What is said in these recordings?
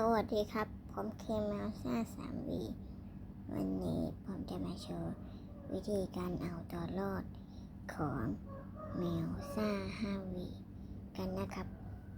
สวัสดีครับ ผมเคมาซ่าสามวีวันนี้ผมจะมาโชว์ วิธีการเอาตัวรอดของแมวซ่าห้าวีกันนะครับ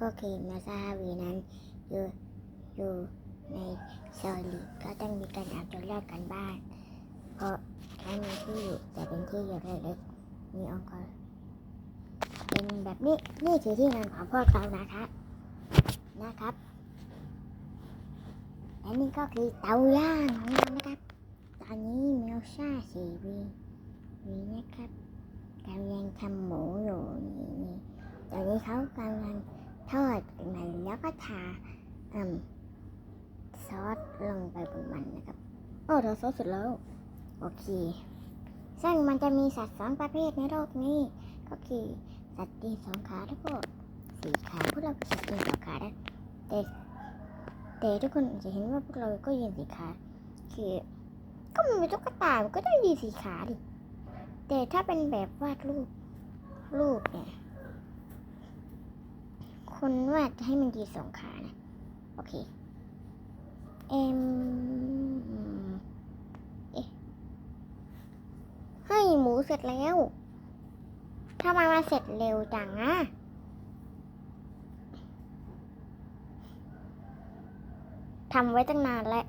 ก็คือแมวซ่าห้าวีนั้นอยู่อยู่ในโซลิก็ต้องมีการเอาตัวรอดกันบ้างเพราะถ้ามีที่อยู่จะเป็นที่อยู่เล็กๆมีองค์กรเป็นแบบนี้นี่คือที่นอนของพวกเรานะครับนะครับ และนี่ก็คือเตาย่างของเรานะครับ ตอนนี้เมลซ่าสี่วีวีนะครับกำลังทำหมูอยู่นี่นี่ตอนนี้เขากำลังทอดมันแล้วก็ทาอืมซอสลงไปบนมันนะครับโอ้ทาซอสเสร็จแล้ว โอเค ซึ่งมันจะมีสัตว์สองประเภทในโลกนี้ ก็คือสัตว์ตีนสองขาแล้วก็สี่ขาพวกเราเป็นสัตว์ตีนสองขานะแต่ แต่ทุกคนจะเห็นว่าพวกเราก็ยืนสีขาคือก็มันเป็นตุ๊กตามันก็ต้องยืนสีขาดิ แต่ถ้าเป็นแบบวาดรูปรูปเนี่ยคนวาดให้มันยืนสองขานะ โอเค เอ็มเอ๊ะให้ยหมูเสร็จแล้วทำไมมาเสร็จเร็วจังอะ ทำไว้ตั้งนานแล้ว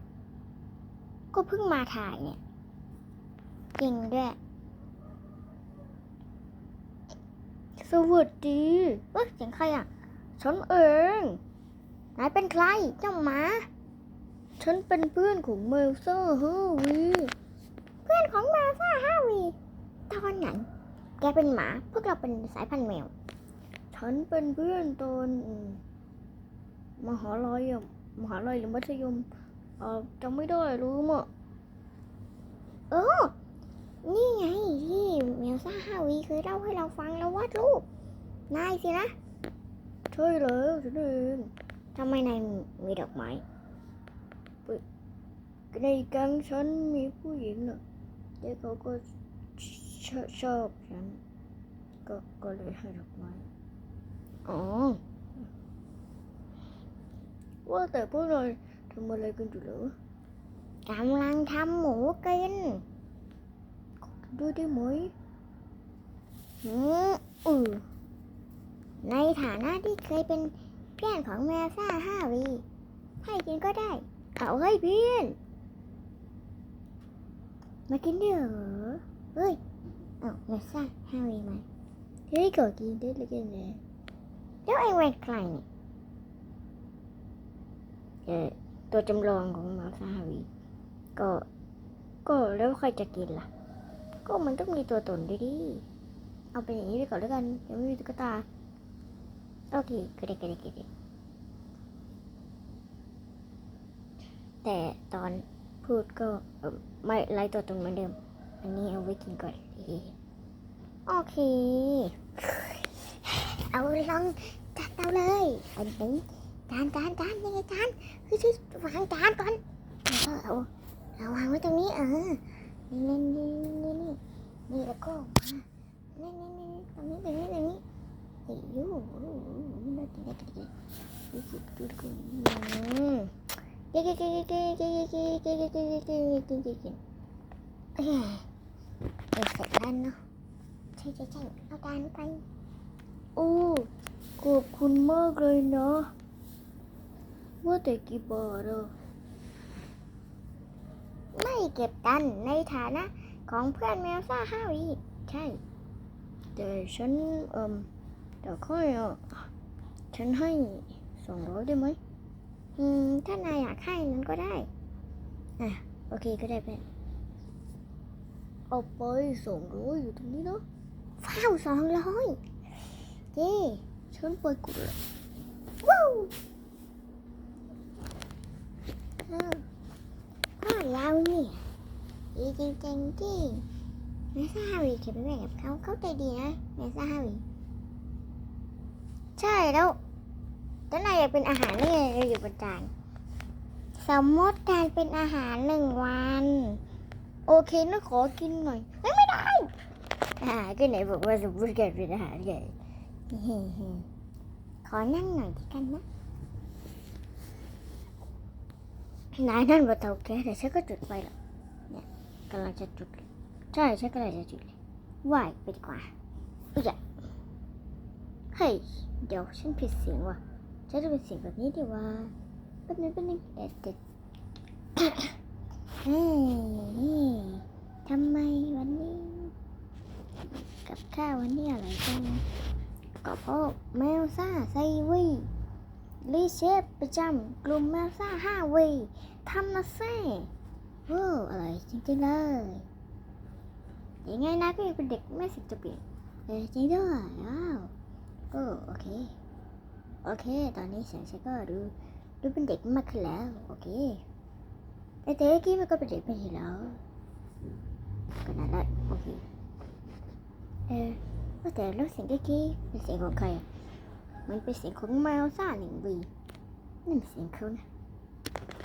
ก็เพิ่งมาถ่ายเนี่ย จริงด้วย สวัสดีเอ้ยเสียงใครอะ ฉันเองนายเป็นใครเจ้าหมา ฉันเป็นเพื่อนของเมลซ่าฮาวี เพื่อนของเมลซ่าฮาวี ตอนไหน แกเป็นหมา พวกเราเป็นสายพันธุ์แมว ฉันเป็นเพื่อนตอนมหาลัยอะ มหาลัยหรือมัธยมเออจำไม่ได้รู้มั้งเออ นี่ไงที่เมลซ่าฮาวีเคยเล่าให้เราฟังแล้ววาดรูปนายสินะใช่แล้วฉันเองทำไมนายมีดอกไม้ปึ๊ในแก๊งฉันมีผู้หญิงน่ะแต่เขาก็ชอบชอบฉันก็ก็เลยให้ดอกไม้อ๋อ ว่าแต่พวกนายทำอะไรกันอยู่เหรอกำลังทำหมูกินด้วยได้ไหมอืมเออในฐานะที่เคยเป็นเพื่อนของแมวซ่าห้าวีให้กินก็ได้ เขาให้เพื่อนมากินเด้อเฮ้ยเอ้าแมวซ่าห้าวีมาเฮ้ยขอกินได้เลยกันเลยแล้วไอ้เวนใครเนี่ยเออ ตัวจำลองของแมวซ่าห้าวีก็ก็แล้วใครจะกินล่ะ ก็มันต้องมีตัวตนด้วยดิ เอาเป็นอย่างนี้ไปก่อนแล้วกันยังไม่มีตุ๊กตา โอเคก็ได้ก็ได้ก็ได้แต่ตอนพูดก็ไม่ไล่ตัวตนเหมือนเดิม อันนี้เอาไว้กินก่อนเอ๊ะโอเค เอาลองจัดเตาเลยอันนี้ จานจานจานยังไงจานคือที่วางจานก่อนเออเอาเอาวางไว้ตรงนี้เออนี่นี่นี่นี่นี่นี่แล้วก็มานี่นี่นี่ตรงนี้ตรงนี้ตรงนี้เฮ้ยยูน่ากินน่ากินน่ากินดูสิดูดิอืมกินกินกินกินกินกินกินกินกินกินกินกินกินกินเอ้ยเสร็จแล้วเนาะใช่ใช่ใช่เอาจานไปโอ้ขอบคุณมากเลยเนาะ ว่าแต่กี่บาทอะไม่เก็บกันในฐานะของเพื่อนแมวซ่าห้าวีใช่ แต่ฉันเอ่มแต่ค่อยอะฉันให้สองร้อยได้ไหมอืมถ้านายอยากให้นั้นก็ได้อะโอเคก็ได้เพื่อนเอาไปสองร้อยอยู่ตรงนี้เนาะฟ้าวสองร้อยเย้ฉันไปกูเลยว้าว อ้าวพ่อเราเนี่ยดีจริงๆที่แม่ซาฮาวิเขียนไปแบบเขาเขาใจดีนะแม่ซาฮาวิใช่แล้วแต่นายอยากเป็นอาหารนี่ไงเราอยู่บนจานสมมติการเป็นอาหารหนึ่งวัน โอเคนะขอกินหน่อยเฮ้ยไม่ได้อ่าก็ไหนบอกว่าสมมติการเป็นอาหารไงขอนั่งหน่อยที่กันนะ นายนั่นว่าเตาแก๊สแต่ฉันก็จุดไฟแล้วเนี่ยกำลังจะจุดใช่ฉันกำลังจะจุดเลยว่ายไปดีกว่าอุ้ยเฮ้ยเดี๋ยวฉันผิดเสียงว่ะฉันจะเป็นเสียงแบบนี้ดีว่าแป๊บนึงแป๊บนึงเด็ดเด็ดเฮ้ยทำไมวันนี้กับข้าววันนี้อะไรกันก็เพราะแมวซ่าไซวี รีเชฟประจำกลุ่มแมวซ่าห้าวีทำนะเซ่โอ้อร่อยจริงๆเลยยังไงนะก็ยังเป็นเด็กไม่สิจะเปลี่ยนเออจริงด้วยอ้าวก็โอเค โอเค ตอนนี้ฉันฉันก็ดูดูเป็นเด็กมากขึ้นแล้ว โอเค แต่แต่เมื่อกี้มันก็เป็นเด็กไม่ใช่เหรอก็นั่นแหละโอเค เออว่าแต่แล้วเสียงเมื่อกี้เป็นเสียงของใครอะ มันเป็นเสียงของแมวซ่าหนึ่งวีนั่นเสียงเขานะ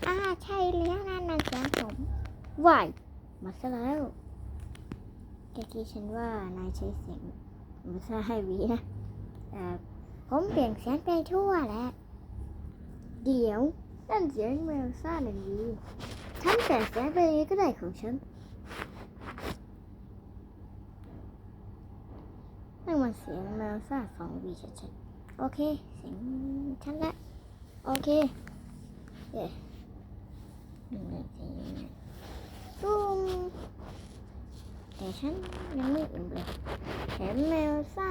อ่าใช่แล้วนั่นน่ะเสียงผมวายมาซะแล้วเมื่อกี้ฉันว่านายใช้เสียงมวซ่าให้วีนะเออผมเปลี่ยนเสียงไปทั่วแล้ว เดี๋ยวนั่นเสียงแมวซ่าหนึ่งวีฉันเปลี่ยนเสียงไปก็ได้ของฉันนั่นมันเสียงแมวซ่าสองวีชัดๆ โอเคเสียงชัดละโอเคเดี๋ย้หนึ่งนาทีตุ้มแต่ฉันยังไม่อิ่มเลยแถมแมวซ่า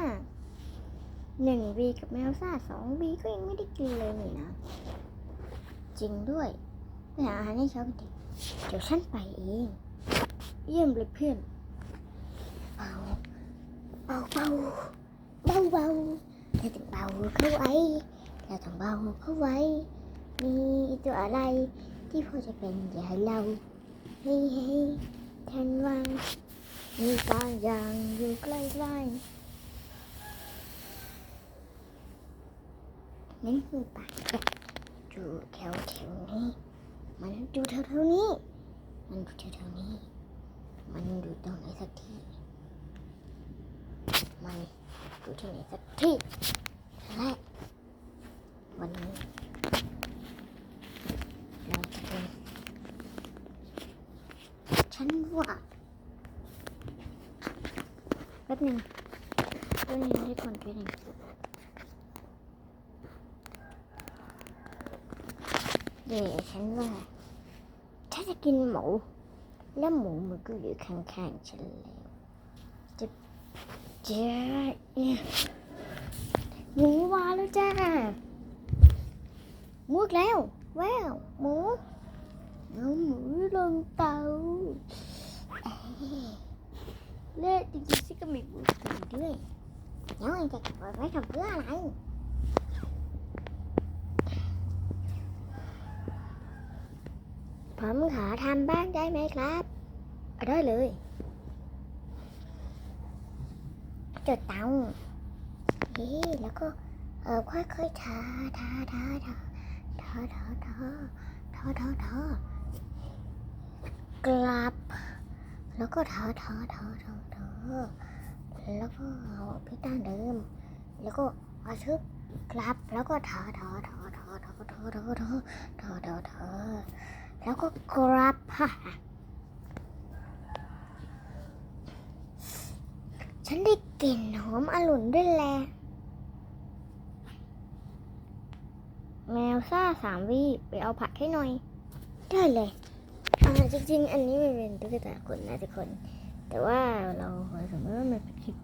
หนึ่งวีกับแมวซ่าสองวีก็ยังไม่ได้กินเลยนี่นะ จริงด้วยไปหาอาหารให้เขาไปดิเดี๋ยวฉันไปเอง เยี่ยมเลยเพื่อนเบาเบาเบาเบาเบา เราต้องเบาเข้าไว้ เราต้องเบาเข้าไว้ มีตัวอะไรที่พอจะเป็นใหญ่เราให้ให้ทันวันมีบางอย่างอยู่ใกล้ๆนั่นคือปากอยู่แถวแถวๆนี้ มันอยู่แถวแถวๆนี้ มันอยู่แถวแถวๆนี้ มันอยู่ตรงไหนสักที่ มันอยู่ที่ไหนสักที่และวันนี้เราจะเป็นฉันว่าแป๊บหนึงแป๊บนึงทุกคนแป๊บหนึงเดี๋ยวฉันว่าถ้าจะกินหมู แล้วหมูมันก็อยู่ข้างๆฉันแล้วจะ เจ๊เนี่ยหมูมาแล้วจ้าหมูอีกแล้วแว้าวหมูเอาหมูลงเตาเละจริงๆสิก็มีหมูกินด้วยแล้วเองจะเก็บไว้ทำเพื่ออะไรผมขอทำบ้างได้ไหมครับ ได้เลย จุดเตาเอ๊ะแล้วก็เออค่อยๆทาทาทาทาทาทาทาทาทาทากลับ แล้วก็ทาทาทาทาทาแล้วก็เอาพิต้าเดิม แล้วก็เอาชึบกลับแล้วก็ทาทาทาทาทาทาทาทาทาทาทาแล้วก็กลับฮ่า ฉันได้กลิ่นหอมอรุ่นด้วยแหละแมวซ่าสามวีไปเอาผักให้หน่อย ได้เลยอ่าจริงๆ อันนี้มันเป็นตุ๊กตาคนนะทุกคน แต่ว่าเราสมมติว่ามันเป็นคลิป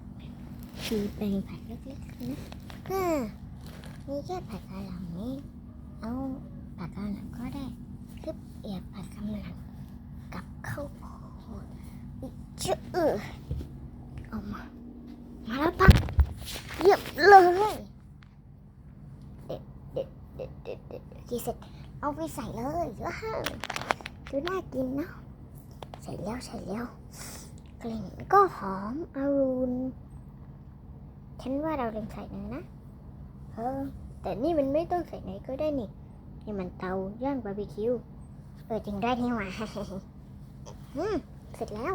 คือแปลงผักเล็กๆนะก็มีแค่ผักกาหลังนี้ เอาผักกาหลังก็ได้คือเอียบผักกาหลังกับข้าวโพดอีกเชื่อ มาแล้วปักเยี่ยมเลยเด็ดเด็ดเด็ดเด็ดเด็ดที่เสร็จเอาไปใส่เลยว้าวดูน่ากินเนาะใส่แล้วใส่แล้วกลิ่นก็หอมอรุณฉันว่าเราเล็งใส่เนยนะเออแต่นี่มันไม่ต้องใส่ไหนก็ได้นี่นี่มันเตาย่างบาร์บีคิวเออจริงได้นี่หว่าอืมเสร็จแล้ว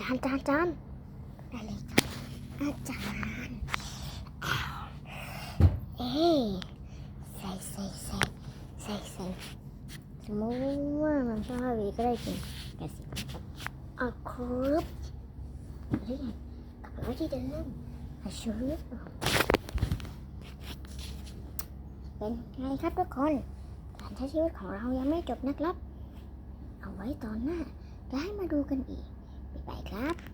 จานจานจานได้เลยครับ อาจารย์เอ้ยใส่ใส่ใส่ใส่ใส่สมมติว่ามันชอบวีก็ได้จริงแกสิครับอะครับเฮ้ยกลับไปไว้ที่เดิมอาชูเป็นไงครับทุกคนการใช้ชีวิตของเรายังไม่จบนะครับ เอาไว้ตอนหน้าจะให้มาดูกันอีกบ๊ายบายครับ